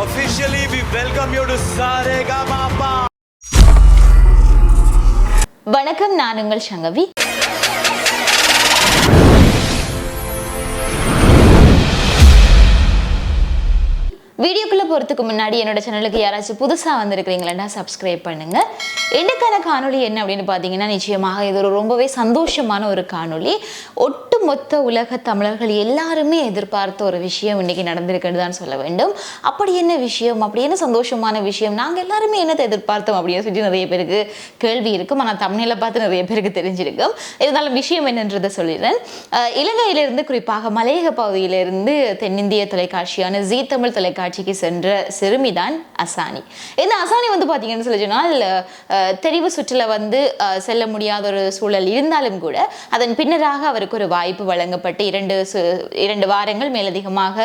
Officially, we welcome you to Saregama. வணக்கம் நான் உங்கள் சங்கவி. வீடியோக்குள்ளே போகிறதுக்கு முன்னாடி என்னோட சேனலுக்கு யாராச்சும் புதுசாக வந்திருக்கிறீங்களா சப்ஸ்கிரைப் பண்ணுங்க. என்னக்கான காணொளி என்ன அப்படின்னு பார்த்தீங்கன்னா நிச்சயமாக இது ஒரு ரொம்பவே சந்தோஷமான ஒரு காணொளி. ஒட்டுமொத்த உலக தமிழர்கள் எல்லாருமே எதிர்பார்த்த ஒரு விஷயம் இன்னைக்கு நடந்திருக்குன்னு தான் சொல்ல வேண்டும். அப்படி என்ன விஷயம்? அப்படி என்ன சந்தோஷமான விஷயம்? நாங்கள் எல்லாருமே என்னத்தை எதிர்பார்த்தோம் அப்படின்னு சொல்லி நிறைய பேருக்கு கேள்வி இருக்கும். ஆனால் தமிழில் பார்த்து நிறைய பேருக்கு தெரிஞ்சிருக்கும். இருந்தாலும் விஷயம் என்னன்றதை சொல்லிடுறேன். இலங்கையிலிருந்து குறிப்பாக மலையக பகுதியிலிருந்து தென்னிந்திய தொலைக்காட்சியான ஜீ தமிழ் தொலைக்காட்சிக்கு சென்ற சிறுமிதான் அசானி. இந்த அசானி வந்து பார்த்தீங்கன்னு சொல்லி சொன்னால் தெரிவு சுற்றில் வந்து செல்ல முடியாத ஒரு சூழல் இருந்தாலும் கூட அதன் பின்னராக அவருக்கு ஒரு வாய்ப்பு வழங்கப்பட்டு இரண்டு சு- இரண்டு வாரங்கள் மேலதிகமாக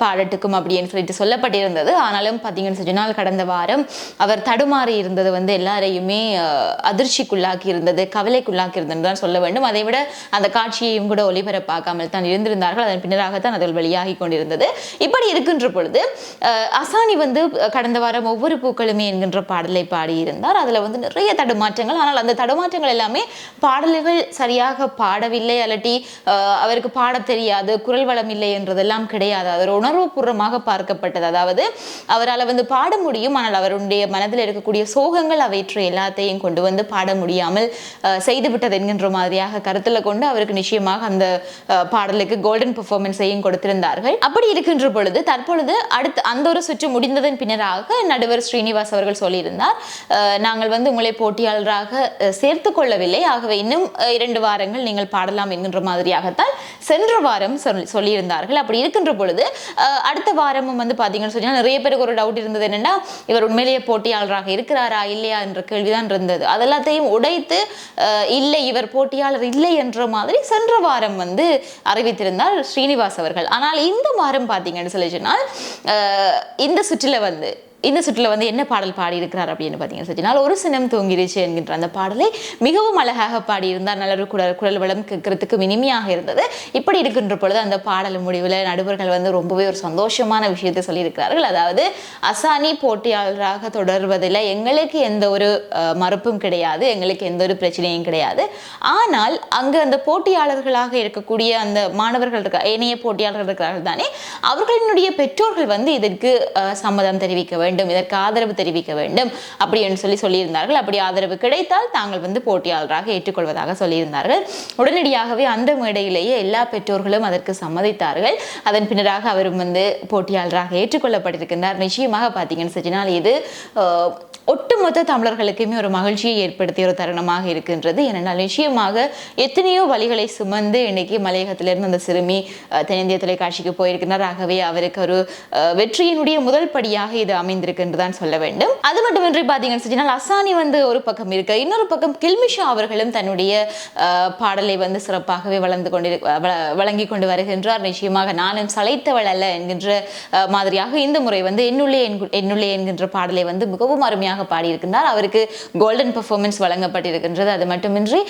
பாடட்டுக்கும் அப்படின்னு சொல்லிட்டு சொல்லப்பட்டிருந்தது. ஆனாலும் பார்த்தீங்கன்னு சொல்லி சொன்னால் கடந்த வாரம் அவர் தடுமாறி இருந்தது வந்து எல்லாரையுமே அதிர்ச்சிக்குள்ளாக்கி இருந்தது கவலைக்குள்ளாக்கி இருந்தது தான் சொல்ல வேண்டும். அதை விட அந்த காட்சியையும் கூட ஒளிபரப்பாக்காமல் தான் இருந்திருந்தார்கள். அதன் பின்னராகத்தான் அதில் வெளியாகி கொண்டிருந்தது. இப்படி இருக்கின்ற பொழுது அசானி வந்து கடந்த வாரம் ஒவ்வொரு பூக்களுமே என்கின்ற பாடலை பாடியிருந்தார். அதில் வந்து நிறைய தடுமாற்றங்கள். ஆனால் அந்த தடுமாற்றங்கள் எல்லாமே பாடல்கள் சரியாக பாடவில்லை. அல்லாட்டி அவருக்கு பாடத் தெரியாது குரல் வளம் இல்லை என்றதெல்லாம் கிடையாது. அவர் உணர்வுபூர்வமாக பார்க்கப்பட்டது. அதாவது அவரால் வந்து பாட முடியும் ஆனால் அவருடைய மனதில் இருக்கக்கூடிய சோகங்கள் அவற்றை எல்லாத்தையும் கொண்டு வந்து பாட முடியாமல் செய்துவிட்டது என்கின்ற மாதிரியாக கருத்தில் கொண்டு அவருக்கு நிச்சயமாக அந்த பாடலுக்கு கோல்டன் பெர்ஃபார்மன்ஸையும் கொடுத்திருந்தார்கள். அப்படி இருக்கின்ற பொழுது தற்பொழுது அடுத்து அந்த ஒரு சுற்று முடிந்ததன் பின்னராக நடுவர் ஸ்ரீனிவாஸ் அவர்கள் சொல்லியிருந்தார் நாங்கள் வந்து உங்களை போட்டியாளராக சேர்த்து கொள்ளவில்லை. ஆகவே இன்னும் இரண்டு வாரங்கள் நீங்கள் பாடலாம் என்கின்ற மாதிரி மாதிரியாகத்தான் சென்ற வாரம் சொல்லி சொல்லியிருந்தார்கள். அப்படி இருக்கின்ற பொழுது அடுத்த வாரமும் வந்து பார்த்தீங்கன்னு சொன்னால் நிறைய பேருக்கு ஒரு டவுட் இருந்தது. என்னென்னா இவர் உண்மையிலேயே போட்டியாளராக இருக்கிறாரா இல்லையா என்ற கேள்விதான் இருந்தது. அதெல்லாத்தையும் உடைத்து இல்லை இவர் போட்டியாளர் இல்லை என்ற மாதிரி சென்ற வாரம் வந்து அறிவித்திருந்தார் ஸ்ரீனிவாஸ் அவர்கள். ஆனால் இந்த வாரம் பார்த்தீங்கன்னு சொல்லி சொன்னால் இந்த சுற்றில் வந்து இந்த சுற்றுல வந்து என்ன பாடல் பாடியிருக்கிறார் அப்படின்னு பார்த்தீங்கன்னு சொன்னால் ஒரு சினம் தூங்கிருச்சு என்கின்ற அந்த பாடலை மிகவும் அழகாக பாடியிருந்தார். நல்ல ஒரு குரல் குரல் வளம் கேட்கறதுக்கு இனிமையாக இருந்தது. இப்படி இருக்கின்ற பொழுது அந்த பாடல் முடிவில் நடுவர்கள் வந்து ரொம்பவே ஒரு சந்தோஷமான விஷயத்தை சொல்லியிருக்கிறார்கள். அதாவது அசானி போட்டியாளராக தொடர்வதில் எங்களுக்கு எந்த ஒரு மறுப்பும் கிடையாது. எங்களுக்கு எந்த ஒரு பிரச்சனையும் கிடையாது. ஆனால் அங்கு அந்த போட்டியாளர்களாக இருக்கக்கூடிய அந்த மாணவர்கள் இருக்க ஏனைய போட்டியாளர்கள் இருக்கிறார்கள் தானே அவர்களினுடைய பெற்றோர்கள் வந்து இதற்கு சம்மதம் தெரிவிக்க வேண்டும். வேண்டும் இதற்கு ஆதரவு தெரிவிக்க வேண்டும் அப்படி என்று சொல்லி சொல்லியிருந்தார்கள். அப்படி ஆதரவு கிடைத்தால் தாங்கள் வந்து போட்டியாளராக ஏற்றுக்கொள்வதாக சொல்லியிருந்தார்கள். உடனடியாகவே அந்த மேடையிலேயே எல்லா பெற்றோர்களும் அதற்கு சம்மதித்தார்கள். அதன் பின்னராக அவரும் வந்து போட்டியாளராக ஏற்றுக்கொள்ளப்பட்டிருக்கின்றார். நிச்சயமாக பார்த்தீங்கன்னு சொன்னால் இது ஒட்டுமொத்த தமிழர்களுக்குமே ஒரு மகிழ்ச்சியை ஏற்படுத்திய ஒரு தருணமாக இருக்கின்றது. ஏனென்றால் நிச்சயமாக எத்தனையோ வழிகளை சுமந்து இன்னைக்கு மலையகத்திலிருந்து அந்த சிறுமி தென்னிந்திய தொலைக்காட்சிக்கு போயிருக்கிறார். ஆகவே அவருக்கு ஒரு வெற்றியினுடைய முதல் படியாக இது அமைந்திருக்கின்றதான் சொல்ல வேண்டும். அது மட்டுமின்றி பார்த்தீங்கன்னு சொன்னால் அசானி வந்து ஒரு பக்கம் இருக்க. இன்னொரு பக்கம் கில்மிஷா அவர்களும் தன்னுடைய பாடலை வந்து சிறப்பாகவே வளர்ந்து கொண்டிரு வழங்கி கொண்டு வருகின்றார். நிச்சயமாக நானும் சளைத்தவள் அல்ல என்கின்ற மாதிரியாக இந்த முறை வந்து என்னுள்ளே என்கு- என்னுள்ளே என்கின்ற பாடலை வந்து மிகவும் அருமையாக பாடியிருக்கின்றார் அவருக்கு கோல்டன் பெர்ஃபார்மன்ஸ் வழங்கப்பட்டிருக்கின்றது. அது மட்டுமின்றி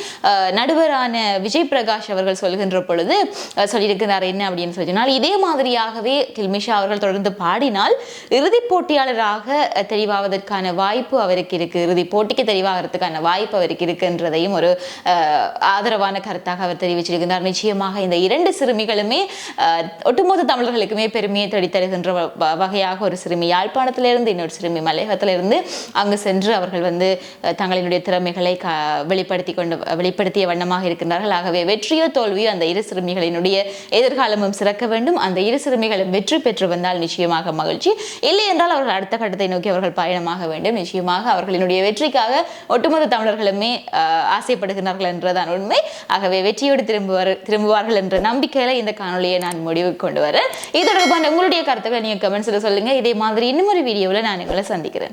நடுவரான விஜய் பிரகாஷ் அவர்கள் சொல்கின்ற பொழுது சொல்லியிருக்கிறார் என்ன அப்படின்னு சொன்னால் இதே மாதிரியாகவே கில்மிஷா அவர்கள் தொடர்ந்து பாடினால் இறுதிப் போட்டியாளராக தெரிவாவதற்கான வாய்ப்பு அவருக்கு இருக்கு. இறுதி போட்டிக்கு தெரிவாகிறதுக்கான வாய்ப்பு அவருக்கு இருக்குன்றதையும் ஒரு ஆதரவான கருத்தாக அவர் தெரிவிச்சிருக்கிறார் நிச்சயமாக இந்த இரண்டு சிறுமிகளுமே ஒட்டுமொத்த தமிழர்களுக்குமே பெருமையை தேடித்தருகின்ற வ- வ- வகையாக ஒரு சிறுமி யாழ்ப்பாணத்திலிருந்து இன்னொரு சிறுமி மலையகத்திலிருந்து அங்கு சென்று அவர்கள் வந்து தங்களினுடைய திறமைகளை க வெளிப்படுத்தி கொண்டு வெளிப்படுத்திய வண்ணமாக இருக்கின்றார்கள். ஆகவே வெற்றியோ தோல்வியோ அந்த இரு சிறுமிகளினுடைய எதிர்காலமும் சிறக்க வேண்டும். அந்த இரு சிறுமிகளும் வெற்றி பெற்று வந்தால் நிச்சயமாக மகிழ்ச்சி. இல்லை என்றால் அவர்கள் அடுத்த கட்டத்தை நோக்கி அவர்கள் பயணமாக வேண்டும். நிச்சயமாக அவர்களினுடைய வெற்றிக்காக ஒட்டுமொத்த தமிழர்களுமே ஆசைப்படுகிறார்கள் என்றுதான் உண்மை. ஆகவே வெற்றியோடு திரும்புவார் திரும்புவார்கள் என்ற நம்பிக்கையில இந்த காணொலியை நான் முடிவுக்கு கொண்டு வரேன். இது தொடர்பான உங்களுடைய கருத்துக்களை நீங்கள் கமெண்ட்ஸில் சொல்லுங்கள் இதே மாதிரி இன்னும் ஒரு வீடியோவில் நான் உங்களை சந்திக்கிறேன்.